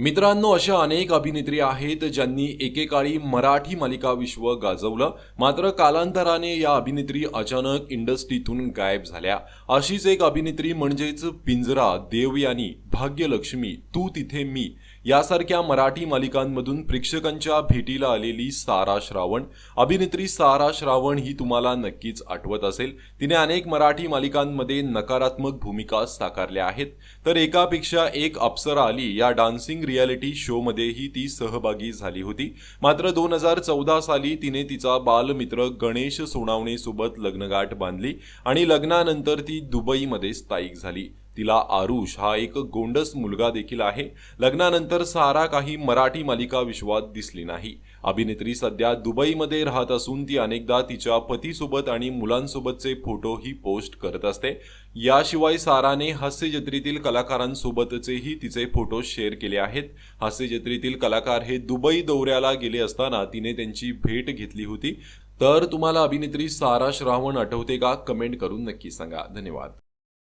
मित्रांनो अशा अनेक अभिनेत्री आहेत ज्यांनी एकेकाळी मराठी मालिका विश्व गाजवलं. मात्र कालांतराने या अभिनेत्री अचानक इंडस्ट्रीतून गायब झाल्या. अशीच एक अभिनेत्री म्हणजेच पिंजरा देव यांनी भाग्यलक्ष्मी तू तिथे मी. यासारख्या मराठी मालिकांमधून प्रेक्षकांच्या भेटीला आलेली सारा श्रावण अभिनेत्री सारा श्रावण ही तुम्हाला नक्कीच आठवत असेल. तिने अनेक मराठी मालिकांमध्ये नकारात्मक भूमिका साकारल्या आहेत. तर एकापेक्षा एक अप्सरा आली या डान्सिंग रियालिटी शोमध्येही ती सहभागी झाली होती. मात्र दोन हजार चौदा साली तिने तिचा बालमित्र गणेश सोनावणेसोबत लग्नगाठ बांधली आणि लग्नानंतर ती दुबईमध्ये स्थायिक झाली. तिला आरुष हा एक गोंडस मुलगा देखील आहे. लग्नानंतर सारा काही मराठी मालिका विश्वात दिसली नाही. अभिनेत्री सध्या दुबईमध्ये राहत असून ती अनेकदा तिच्या पतीसोबत आणि मुलांसोबतचे फोटोही पोस्ट करत असते. याशिवाय साराने हास्यजत्रीतील कलाकारांसोबतचेही तिचे फोटो शेअर केले आहेत. हास्यजत्रीतील कलाकार हे दुबई दौऱ्याला गेले असताना तिने त्यांची भेट घेतली होती. तर तुम्हाला अभिनेत्री सारा श्रावण आठवते का? कमेंट करून नक्की सांगा. धन्यवाद.